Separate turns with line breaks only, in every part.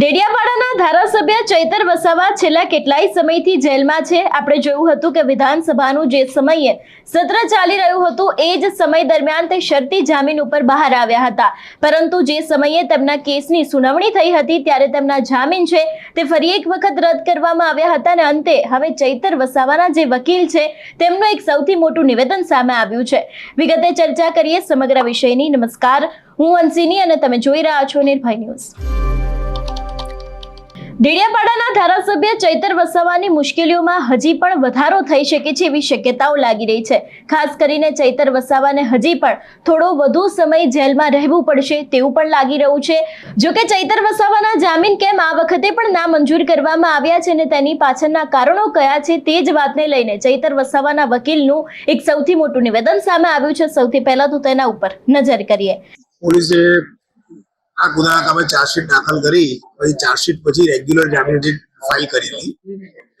ડેડિયાપાડાના ધારાસભ્ય ચૈતર વસાવા છેલ્લા કેટલાય સમયથી જેલમાં છે. આપણે જોયું હતું કે વિધાનસભાનું જે સમયે સત્ર ચાલી રહ્યું હતું, એ જ સમય દરમિયાન તે શરતી જામીન ઉપર બહાર આવ્યા હતા. પરંતુ જે સમયે તેમના કેસની સુનાવણી થઈ હતી, ત્યારે તેમના જામીન છે તે ફરી એક વખત રદ કરવામાં આવ્યા હતા અને અંતે હવે ચૈતર વસાવાના જે વકીલ છે, તેમનું એક સૌથી મોટું નિવેદન સામે આવ્યું છે. વિગતે ચર્ચા કરીએ સમગ્ર વિષયની. નમસ્કાર. હું અંશિની અને તમે જોઈ રહ્યા છો નિર્ભય ન્યૂઝ. ડેડિયાપાડાના ધારાસભ્ય ચૈતર વસાવાની મુશ્કેલીઓમાં હજી પણ વધારો થઈ શકે છે એવી શક્યતાઓ લાગી રહી છે. ખાસ કરીને ચૈતર વસાવાને હજી પણ થોડો વધુ સમય જેલમાં રહેવું પડશે તેવું પણ લાગી રહ્યું છે. જો કે ચૈતર વસાવાના જામીન કેમ આ વખતે પણ નામંજૂર કરવામાં આવ્યા છે અને તેની પાછળના કારણો કયા છે તે જ વાતને લઈને ચૈતર વસાવાના વકીલનું એક સૌથી મોટું નિવેદન સામે આવ્યું છે. સૌથી પહેલા તો તેના ઉપર નજર કરીએ.
પોલીસે આ ગુનાના કામે ચાર્જશીટ દાખલ કરી, પછી ચાર્જશીટ પછી રેગ્યુલર જામીન અરજી ફાઇલ કરી હતી.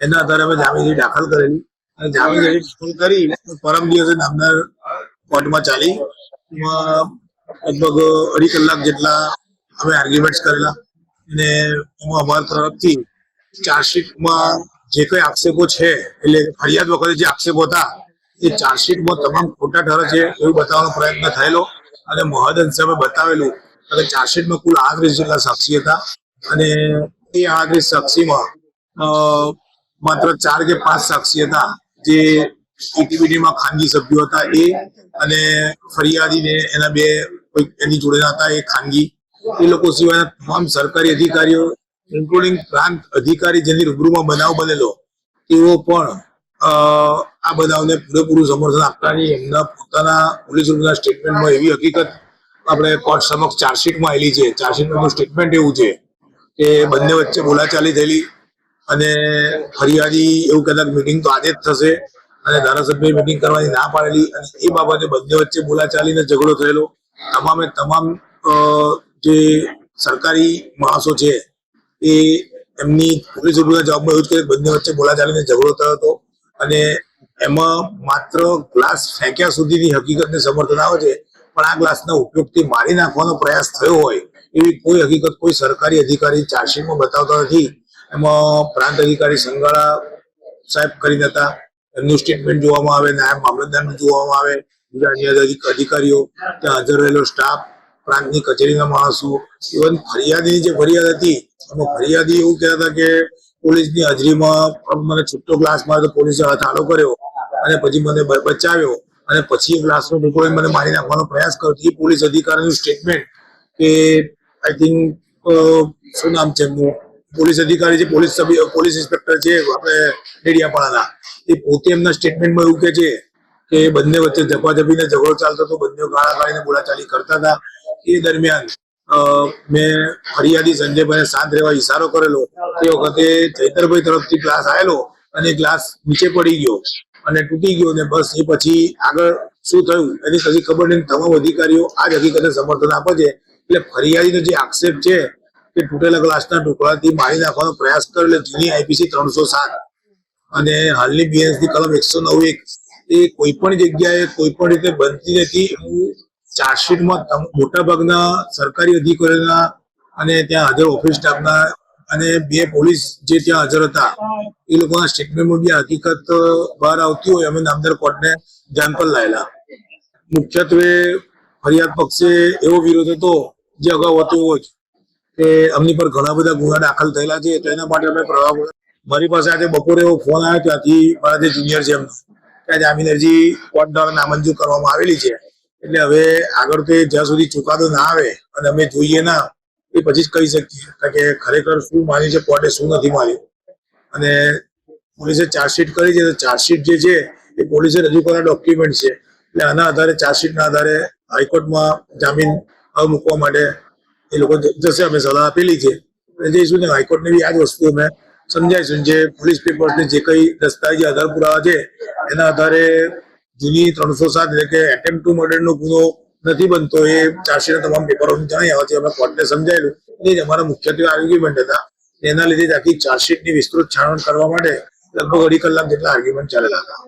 એના આધારે અમે જામીન દાખલ કરેલી. અને જામીન દાખલ કરી, પરમ દિવસે નામદાર કોર્ટમાં ચાલી. લગભગ અઢી કલાક જેટલા અમે આર્ગ્યુમેન્ટ કરેલા. અને એમાં અમારા તરફથી ચાર્જશીટમાં જે કઈ આક્ષેપો છે, એટલે ફરિયાદ વખતે જે આક્ષેપો હતા, એ ચાર્જશીટમાં તમામ ખોટા ઠરે છે, એવું બતાવવાનો પ્રયત્ન થયેલો. અને મહદ અંશે અમે બતાવેલું અને ચાર્જશીટમાં કુલ આઠ જેટલા સાક્ષી હતા અને એ આઠ સાક્ષીમાં માત્ર ચાર કે પાંચ સાક્ષી હતા જે ઇટીબીટીમાં ખાનગી સભ્યો હતા એ અને ફરિયાદીને એના બે એની જોડે હતા એ ખાનગી. એ લોકો સિવાયના તમામ સરકારી અધિકારીઓ ઇન્ક્લુડિંગ પ્રાંત અધિકારી જેની રૂબરૂમાં બનાવ બનેલો, તેઓ પણ આ બનાવને પૂરેપૂરું સમર્થન આપતાની એમના પોતાના પોલીસ રૂમના સ્ટેટમેન્ટમાં એવી હકીકત આપણે કોર્ટ સમક્ષ ચાર્જશીટમાં આવેલી છે. ચાર્જશીટનું સ્ટેટમેન્ટ એવું છે કે બંને વચ્ચે બોલાચાલી થયેલી અને ફરિયાદી એવું કદાચ મિટિંગ તો આજે જ થશે અને ધારાસભ્ય મિટિંગ કરવાની ના પાડેલી અને એ બાબતે બંને વચ્ચે બોલાચાલીને ઝઘડો થયેલો. તમામે તમામ જે સરકારી માણસો છે એ એમની પોલીસ વિભાગના જવાબમાં એવું કે બંને વચ્ચે બોલાચાલીને ઝઘડો થયો હતો અને એમાં માત્ર ગ્લાસ ફેંક્યા સુધીની હકીકતને સમર્થન આવે છે. પણ આ ગ્લાસના ઉપયોગથી મારી નાખવાનો પ્રયાસ થયો હોય, એવી કોઈ હકીકત કોઈ સરકારી અધિકારી ચાર્જશીટમાં બતાવતા નથી. એમાં પ્રાંત અધિકારી સંગાળા સાહેબ કરીને હતા. એમનું સ્ટેટમેન્ટ જોવામાં આવે, નાયબ મામલતદારનું જોવામાં આવે. બીજા અધિકારીઓ, ત્યાં હાજર રહેલો સ્ટાફ પ્રાંતની કચેરીના માણસો ઇવન ફરિયાદીની જે ફરિયાદ હતી, એમાં ફરિયાદી એવું કહેતા હતા કે પોલીસની હાજરીમાં મને છૂટો ગ્લાસ માર્યો પોલીસે હાથ આલો કર્યો અને પછી મને બચાવ્યો. અને પછી ગ્લાસનો ટુકડો મને મારી નાખવાનો પ્રયાસ કર્યો એ પોલીસ અધિકારીનું સ્ટેટમેન્ટ કે આઈ થિંક શું નામ છે પોલીસ અધિકારી છે પોલીસ પોલીસ ઇન્સ્પેક્ટર છે, આપણે ડેડિયાપાડાના, એ પોતે એમના સ્ટેટમેન્ટમાં એવું કે છે કે બંને વચ્ચે ઝપાઝપીને ઝઘડો ચાલતો હતો બંને ગાળા ગાળીને બોલાચાલી કરતા હતા. એ દરમિયાન મેં ફરિયાદી સંજયભાઈને શાંત રહેવા ઈશારો કરેલો. તે વખતે ચૈતરભાઈ તરફથી ગ્લાસ આવેલો અને ગ્લાસ નીચે પડી ગયો. અને તૂટી ગયો ને બસ એ પછી આગળ શું થયું એની પછી ખબર નહીં. તમામ અધિકારીઓ આ જ હકીકતને સમર્થન આપે છે. એટલે ફરિયાદીનો જે આક્ષેપ છે કે તૂટેલા ગ્લાસના ટુકડાથી મારી નાખવાનો પ્રયાસ કર્યો એટલે જૂની આઈપીસી ત્રણસો સાત. અને હાલની બીએનએસ કલમ એકસો નવ એક. એ કોઈ પણ જગ્યાએ કોઈ પણ રીતે બનતી નથી. એવું ચાર્જશીટમાં મોટાભાગના મોટા ભાગના સરકારી અધિકારીઓના અને ત્યાં હાજર ઓફિસ સ્ટાફના અને બે પોલીસ જે ત્યાં હાજર હતા, એ લોકોના સ્ટેટમેન્ટમાં બી હકીકત બહાર આવતી હોય, અમે નામદાર કોર્ટને ધ્યાન પર લાયેલા. મુખ્યત્વે ફરિયાદ પક્ષે એવો વિરોધ હતો, જે અગાઉ હતો એવો જ, કે અમની પર ઘણા બધા ગુના દાખલ થયેલા છે, તો એના માટે અમે પ્રવાહ મારી પાસે આજે બપોરે એવો ફોન આવ્યો, ત્યાંથી મારા જે જુનિયર છે એમનો, કે જામીન અરજી કોર્ટ દ્વારા નામંજૂર કરવામાં આવેલી છે. એટલે હવે આગળ તો જ્યાં સુધી ચુકાદો ના આવે, અને અમે જોઈએ ના એ પછી જ કહી શકીએ. કે ખરેખર શું માન્યું છે કોર્ટે, શું નથી માન્યું અને પોલીસે ચાર્જશીટ કરી છે, તો ચાર્જશીટ જે છે, એ પોલીસે રજૂ કરેલા ડોક્યુમેન્ટ છે. એટલે આના આધારે ચાર્જશીટના આધારે હાઈકોર્ટમાં જામીન મૂકવા માટે એ લોકો જશે. અમે સલાહ આપેલી છે. જઈશું ને હાઈકોર્ટને બી આ જ વસ્તુ અમે સમજાવીશું. જે પોલીસ પેપર્સને જે કઈ દસ્તાવેજી આધાર પુરાવા છે, એના આધારે જૂની ત્રણસો સાત એટલે કે એટેમ્પ ટુ મર્ડરનો ગુનો નથી બનતો એ ચાર્જશીટના તમામ પેપરો જણાઈ આવવાથી અમે કોર્ટને સમજાયેલું. એ જ અમારા મુખ્યત્વે આર્ગ્યુમેન્ટ હતા એના લીધે આખી ચાર્જશીટની વિસ્તૃત છાણવણ કરવા માટે લગભગ અઢી કલાક જેટલા આર્ગ્યુમેન્ટ ચાલેલા હતા.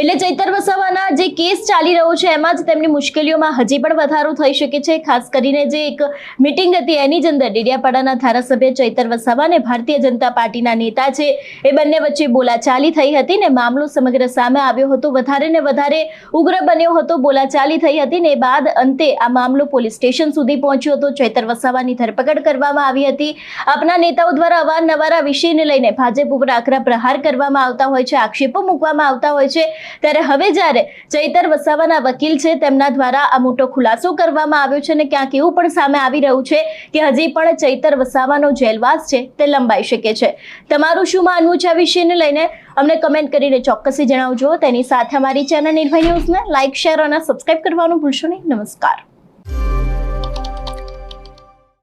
એટલે ચૈતર વસાવાના જે કેસ ચાલી રહ્યો છે, એમાં જ તેમની મુશ્કેલીઓમાં હજી પણ વધારો થઈ શકે છે. ખાસ કરીને જે એક મિટિંગ હતી, એની જ અંદર ડેડિયાપાડાના ધારાસભ્ય ચૈતર વસાવા અને ભારતીય જનતા પાર્ટીના નેતા છે, એ બંને વચ્ચે બોલાચાલી થઈ હતી ને મામલો સમગ્ર સામે આવ્યો હતો. વધારે ને વધારે ઉગ્ર બન્યો હતો, બોલાચાલી થઈ હતી ને બાદ અંતે આ મામલો પોલીસ સ્ટેશન સુધી પહોંચ્યો હતો. ચૈતર વસાવાની ધરપકડ કરવામાં આવી હતી. આપના નેતાઓ દ્વારા અવારનવાર આ વિષયને લઈને ભાજપ ઉપર આકરા પ્રહાર કરવામાં આવતા હોય છે, આક્ષેપો મૂકવામાં આવતા હોય છે. ત્યારે હવે જ્યારે ચૈતર વસાવાના વકીલ છે, તેમના દ્વારા આ મોટો ખુલાસો કરવામાં આવ્યો છે અને ક્યાંક એવું પણ સામે આવી રહ્યું છે કે હજી પણ ચૈતર વસાવાનો જેલવાસ છે, તે લંબાઈ શકે છે. તમારું શું માનવું છે આ વિષયને લઈને? અમને કમેન્ટ કરીને ચોક્કસથી જણાવજો. તેની સાથે અમારી ચેનલ નિર્ભય ન્યૂઝને લાઇક શેર અને સબસ્ક્રાઇબ કરવાનું ભૂલશો નહીં. નમસ્કાર.